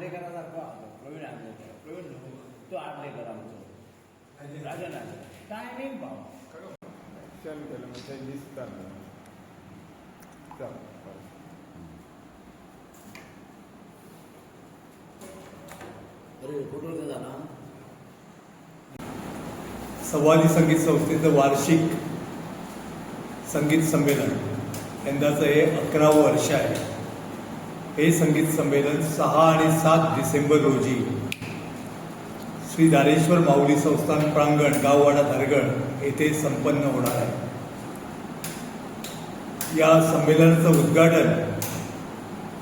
प्रवीण आंबेकर प्रवीण न्हू, तो आर्लेकर आमचो राजन आर्लेकर टायमींग पाव चल केलं म्हणजे दिसतात चल संवादी संगीत संस्थेचं वार्षिक संगीत संमेलन. यंदाचं हे अकरावं वर्ष आहे. हे संगीत संमेलन सहा आणि सात डिसेंबर रोजी. श्री दारेश्वर माऊली संस्थान प्रांगण गाववाडा धारगड येथे संपन्न होणार आहे. या संमेलनाचं उद्घाटन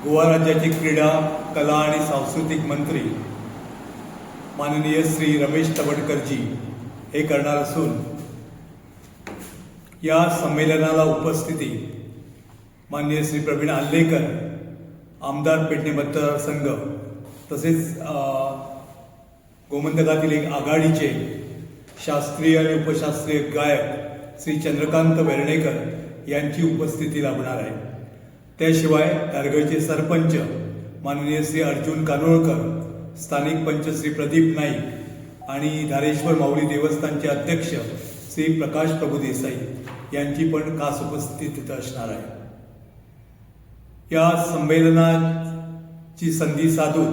गोवा राज्याचे क्रीडा कला आणि सांस्कृतिक मंत्री माननीय श्री रमेश तवडकरजी हे करणार असून या संमेलनाला उपस्थिती माननीय श्री प्रवीण आल्लेकर आमदार पेटणे मतदारसंघ तसेच गोमंतकातील एक आघाडीचे शास्त्रीय आणि उपशास्त्रीय गायक श्री चंद्रकांत बेर्णेकर यांची उपस्थिती लाभणार आहे. त्याशिवाय दारगडचे सरपंच माननीय श्री अर्जुन कानोळकर स्थानिक पंच श्री प्रदीप नाईक आणि धारेश्वर माऊली देवस्थानचे अध्यक्ष श्री प्रकाश प्रभू देसाई यांची पण खास उपस्थिती तिथं असणार आहे. या संमेलनाची संधी साधून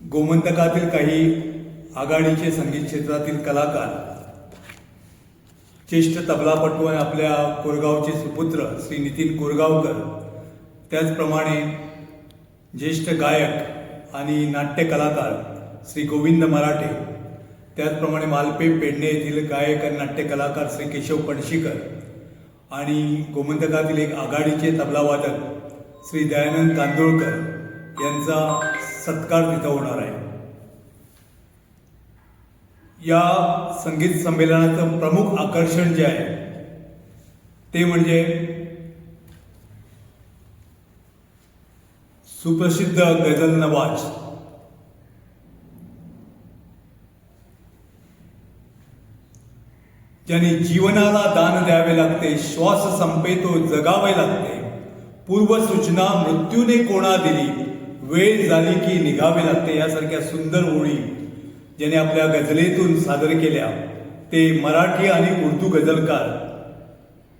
गोमंतकातील काही आघाडीचे संगीत क्षेत्रातील कलाकार ज्येष्ठ तबलापटू आणि आपल्या कोरगावचे सुपुत्र श्री नितीन कोरगावकर त्याचप्रमाणे ज्येष्ठ गायक आणि नाट्य कलाकार श्री गोविंद मराठे त्याचप्रमाणे मालपे पेडणे येथील गायक आणि नाट्य कलाकार श्री केशव पणशीकर आणि गोमंतकातील एक आघाडीचे तबलावादक श्री दयानंद तांदोळकर यांचा सत्कार तिथं होणार आहे. या संगीत संमेलनाचं प्रमुख आकर्षण जे आहे ते म्हणजे सुप्रसिद्ध गझल नवाज. ज्यांनी जीवनाला दान द्यावे लागते श्वास संपेतो जगावे लागते. पूर्वसूचना मृत्यूने कोणा दिली वेळ झाली की निघावे लागते यासारख्या सुंदर ओळी ज्याने आपल्या गझलेतून सादर केल्या. ते मराठी आणि उर्दू गझलकार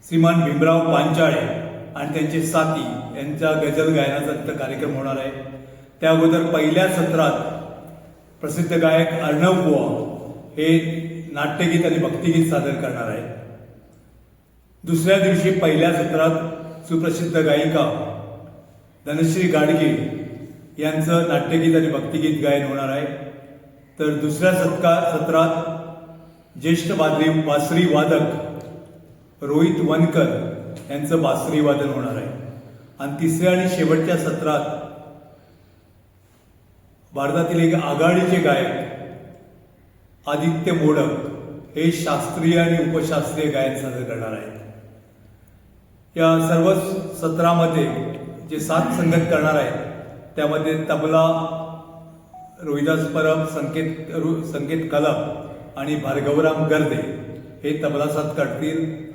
श्रीमान भीमराव पांचाळे आणि त्यांचे साथी यांचा गझल गायनाचा तिथं कार्यक्रम होणार आहे. त्या अगोदर पहिल्या सत्रात प्रसिद्ध गायक अर्णव बुवा हे नाट्यगीत आणि भक्तिगीत सादर करणार आहे. दुसऱ्या दिवशी पहिल्या सत्रात सुप्रसिद्ध गायिका धनश्री गाडगे यांचं नाट्यगीत आणि भक्तिगीत गायन होणार आहे. तर दुसऱ्या सत्कार सत्रात ज्येष्ठ बादरी बासरी वादक रोहित वनकर यांचं बासरी वादन होणार आहे. आणि तिसऱ्या आणि शेवटच्या सत्रात भारतातील एक आघाडीचे गायक आदित्य मोडक हे शास्त्रीय आणि उपशास्त्रीय गायन सादर करणार आहेत. या सर्व सत्रामध्ये जे सात संगत करणार आहेत त्यामध्ये तबला रोहिदास परब संकेत रु- संकेत कलम आणि भार्गवराम गर्दे हे तबला साथ करतील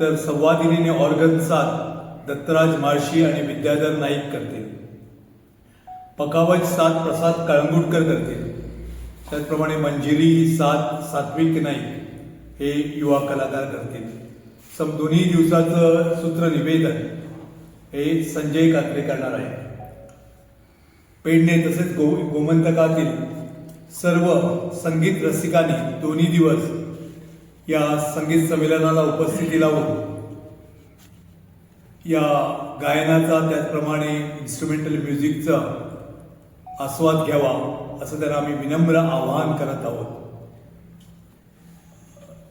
तर संवादिनीने ऑर्गन साथ दत्तराज माळशी आणि विद्याधर नाईक करतील. पकावज साथ प्रसाद कळंगुटकर करतील. त्याचप्रमाणे मंजिरी ही सात सात्विक नाईक हे युवा कलाकार करतील. सम दोन्ही दिवसाचं सूत्र निवेदन हे संजय कात्रे करणार आहे पेडणे तसेच गो गोमंतकातील सर्व संगीत रसिकांनी दोन्ही दिवस या संगीत संमेलनाला उपस्थिती लावून या गायनाचा त्याचप्रमाणे इन्स्ट्रुमेंटल म्युझिकचा आस्वाद घ्यावा असं त्यांना आम्ही विनम्र आवाहन करत आहोत.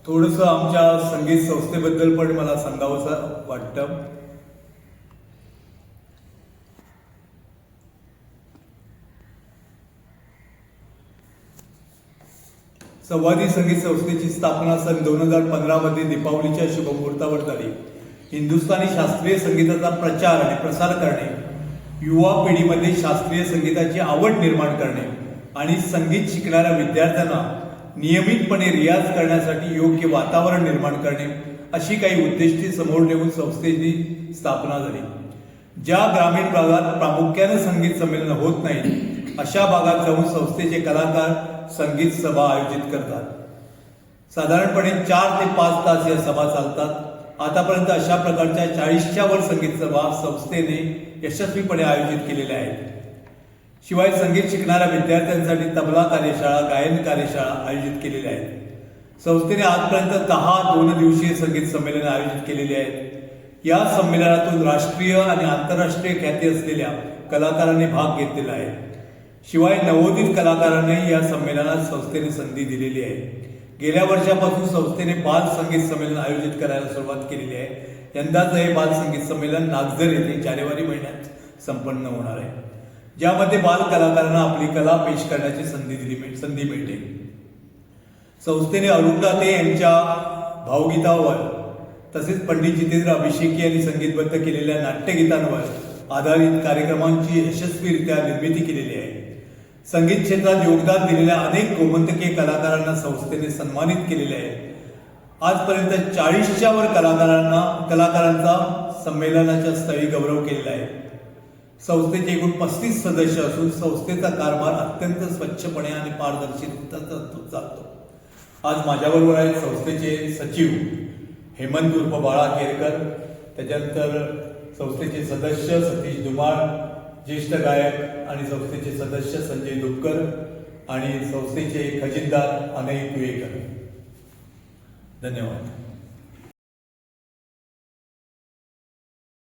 थोडंसं आमच्या संगीत संस्थेबद्दल पण मला सांगावंसं वाटतं. संवादी संगीत संस्थेची स्थापना सन दोन हजार पंधरामध्ये दीपावलीच्या शुभमुहूर्तावर झाली. हिंदुस्थानी शास्त्रीय संगीताचा प्रचार आणि प्रसार करणे युवा पिढीमध्ये शास्त्रीय संगीताची आवड निर्माण करणे आणि संगीत शिकणाऱ्या विद्यार्थ्यांना नियमितपणे रियाज करण्यासाठी योग्य वातावरण निर्माण करणे अशी काही उद्दिष्टे समोर ठेवून संस्थेची स्थापना झाली. ज्या ग्रामीण भागात प्रामुख्याने संगीत संमेलन होत नाही अशा भागात जाऊन संस्थेचे कलाकार संगीत सभा आयोजित करतात. साधारणपणे चार ते पाच तास या सभा चालतात. आतापर्यंत अशा प्रकारच्या चाळीसच्या वर संगीत सभा संस्थेने यशस्वीपणे आयोजित केलेल्या आहेत. शिवाय संगीत शिकणाऱ्या विद्यार्थ्यांसाठी तबला कार्यशाळा गायन कार्यशाळा आयोजित केलेल्या आहेत. संस्थेने आजपर्यंत दहा दोन दिवसीय संगीत संमेलन आयोजित केलेली आहेत. या संमेलनातून राष्ट्रीय आणि आंतरराष्ट्रीय ख्याती असलेल्या कलाकारांनी भाग घेतलेला आहे. शिवाय नवोदित कलाकारांनाही या संमेलनात संस्थेने संधी दिलेली आहे. गेल्या वर्षापासून संस्थेने बाल संगीत संमेलन आयोजित करायला सुरुवात केलेली आहे. यंदाचं हे बाल संगीत संमेलन नागझर येथे जानेवारी महिन्यात संपन्न होणार आहे. ज्यामध्ये बाल कलाकारांना आपली कला पेश करण्याची संधी दिली संधी मिळते. संस्थेने अरुंदाते यांच्या भावगीतावर तसेच पंडित जितेंद्र अभिषेकी यांनी संगीतबद्ध केलेल्या नाट्यगीतांवर आधारित कार्यक्रमांची यशस्वीरित्या निर्मिती केलेली आहे. संगीत क्षेत्रात योगदान दिलेल्या अनेक गोमंतकीय कलाकारांना संस्थेने सन्मानित केलेले आहे. आजपर्यंत चाळीसच्या वर कलाकारांना कलाकारांचा संमेलनाच्या स्थळी गौरव केलेला आहे. संस्थेचे एकूण पस्तीस सदस्य असून संस्थेचा कारभार अत्यंत स्वच्छपणे आणि पारदर्शकता चालतो आज माझ्याबरोबर आहेत संस्थेचे सचिव हेमंत उर्फ बाळा केरकर त्याच्यानंतर संस्थेचे सदस्य सतीश धुमाळ ज्येष्ठ गायक आणि संस्थेचे सदस्य संजय दुपकर आणि संस्थेचे खजिनदार अनय कुयेकर धन्यवाद.